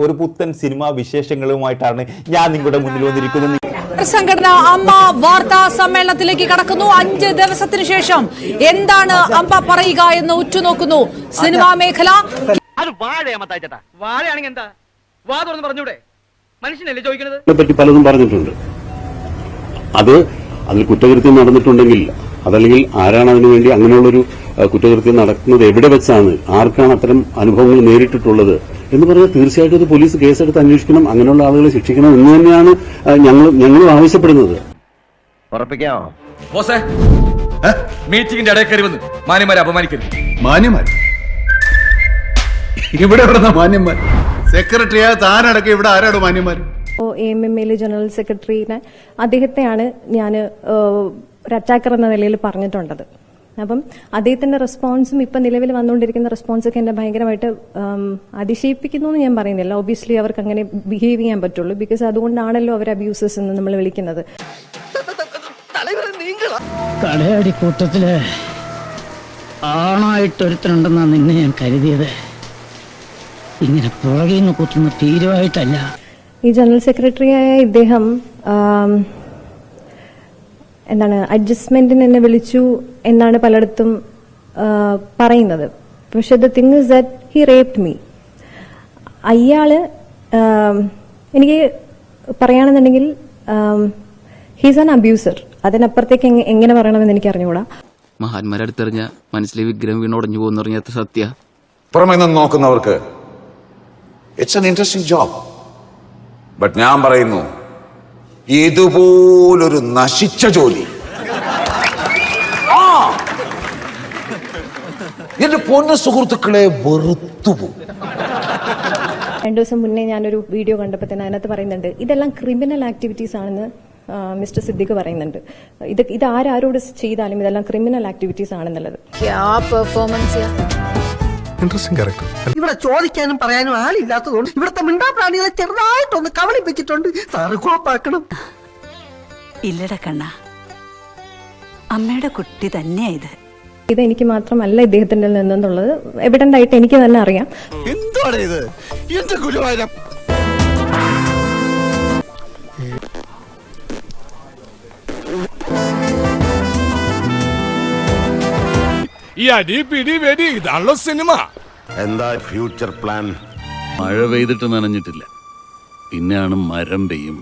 ഒരു പുത്തൻ സിനിമാ വിശേഷങ്ങളുമായിട്ടാണ് ഞാൻ നിങ്ങളുടെ മുന്നിൽ വന്നിരിക്കുന്നത്. സംഘടന അമ്മ വാർത്താ സമ്മേളനത്തിലേക്ക് കടക്കുന്നു. അഞ്ച് ദിവസത്തിന് ശേഷം എന്താണ് അമ്മ പറയുക എന്ന് ഉറ്റുനോക്കുന്നു സിനിമാ മേഖല. അത് വാഴയാണെങ്കിൽ എന്താ? വാ തുറന്ന് പറഞ്ഞൂടെ. മനുഷ്യനല്ലേ ചോദിക്കണത് ഇതിനെ പറ്റി പലതും പറഞ്ഞിട്ടുണ്ട്. അത് അതിൽ കുറ്റകൃത്യം നടന്നിട്ടുണ്ടെങ്കിൽ അതല്ലെങ്കിൽ ആരാണ് അതിനുവേണ്ടി അങ്ങനെയുള്ളൊരു കുറ്റകൃത്യം നടക്കുന്നത്? എവിടെ വെച്ചാണ്? ആർക്കാണ് അത്തരം അനുഭവങ്ങൾ നേരിട്ടിട്ടുള്ളത്? എന്ന് പറഞ്ഞാൽ തീർച്ചയായിട്ടും അത് പോലീസ് കേസെടുത്ത് അന്വേഷിക്കണം അങ്ങനെയുള്ള ആളുകളെ ശിക്ഷിക്കണം എന്ന് തന്നെയാണ് ഞങ്ങൾ ഞങ്ങൾ ഞങ്ങളും ആവശ്യപ്പെടുന്നത്. ഉറപ്പിക്കാമോ? ബോസേ മീറ്റിംഗിന്റെ ഇടയിൽ കയറി വന്ന് അപമാനിക്കരുത്. മാന്യമാർ ഇവിടെ എവിടുന്ന മാന്യന്മാർ? സെക്രട്ടറി താനടക്കം ഇവിടെ ആരാണ് മാന്യന്മാർ എ എം എം എയിലെ ജനറൽ സെക്രട്ടറിനെ അദ്ദേഹത്തെയാണ് ഞാൻ ഒരു അറ്റാക്കർ എന്ന നിലയിൽ പറഞ്ഞിട്ടുണ്ടത്. അപ്പം അദ്ദേഹത്തിന്റെ റെസ്പോൺസും ഇപ്പം നിലവിൽ വന്നുകൊണ്ടിരിക്കുന്ന റെസ്പോൺസൊക്കെ എന്നെ ഭയങ്കരമായിട്ട് അതിശയിപ്പിക്കുന്നു എന്ന് ഞാൻ പറയുന്നില്ല. ഒബിയസ്ലി അവർക്ക് അങ്ങനെ ബിഹേവ് ചെയ്യാൻ പറ്റുള്ളൂ. ബിക്കോസ് അതുകൊണ്ടാണല്ലോ അവർ അബ്യൂസസ് എന്ന് നമ്മൾ വിളിക്കുന്നത്. കൂട്ടത്തിൽ ആണായിട്ടൊരുത്തനുണ്ടെന്നാ നിന്നെ ഞാൻ കരുതിയത്. ഇങ്ങനെ പുറകിൽ നിന്ന് കുത്തുന്ന തീരുമായിട്ടല്ല ഈ ജനറൽ സെക്രട്ടറിയായ ഇദ്ദേഹം എന്താണ് അഡ്ജസ്റ്റ്മെന്റിന് എന്നെ വിളിച്ചു എന്നാണ് പലയിടത്തും പറയുന്നത്. പക്ഷെ the thing is that he raped me അയാൾ എനിക്ക് പറയുകയാണെന്നുണ്ടെങ്കിൽ ഹീസ് ആൻ അബ്യൂസർ അതിനപ്പുറത്തേക്ക് എങ്ങ- എങ്ങനെ പറയണമെന്ന് എനിക്ക് അറിഞ്ഞുകൂടാ. മഹാന്മാരെ അടുത്തെറിഞ്ഞ മനസ്സിലെ വിഗ്രഹം വീണുടഞ്ഞു പോകുന്നറിഞ്ഞ സത്യ. പുറമെ നിന്ന് നോക്കുന്നവർക്ക് it's an interesting job but ഞാൻ പറയുന്നു ഇതുപോലൊരു നശിച്ച ജോലി. ആ! എന്റെ പൊന്ന സുഹൃത്തുക്കളെ വെറുത്തുപോകും രണ്ടു ദിവസം മുന്നേ ഞാനൊരു വീഡിയോ കണ്ടപ്പോൾ തന്നെ അതിനകത്ത് പറയുന്നുണ്ട് ഇതെല്ലാം ക്രിമിനൽ ആക്ടിവിറ്റീസ് ആണെന്ന് മിസ്റ്റർ സിദ്ദിഖ് പറയുന്നുണ്ട്. ഇത് ഇത് ആരാരോട് ചെയ്താലും ഇതെല്ലാം ക്രിമിനൽ ആക്ടിവിറ്റീസ് ആണെന്നുള്ളത്. ഇൻട്രസ്റ്റിംഗ് ക്യാരക്ടർ ഇവിടെ ചോദിക്കാനും പറയാനും ആളില്ലാത്തതുകൊണ്ട് ഇവിടുത്തെ മിണ്ടാ പ്രാണികളെ ചെറുതായിട്ടൊന്ന് കവളിപ്പിച്ചിട്ടുണ്ട്. സാറ് കോപ്പാക്കണം ഇല്ലട കണ്ണ. അമ്മയുടെ കുട്ടി തന്നെയാ ഇത്. ഇത് എനിക്ക് മാത്രമല്ല ഇദ്ദേഹത്തിന്റെ നിന്നുള്ളത്. എവിഡന്റ് ആയിട്ട് എനിക്ക് തന്നെ അറിയാം. എന്താണ് ഇത്? എന്റെ ഗുരുവായൂരം. ഈ അടി പിടി വെടി ഇതാണല്ലോ സിനിമ. എന്താ ഫ്യൂച്ചർ പ്ലാൻ? മഴ പെയ്തിട്ട് നനഞ്ഞിട്ടില്ല. പിന്നെയാണ് മരം പെയ്യും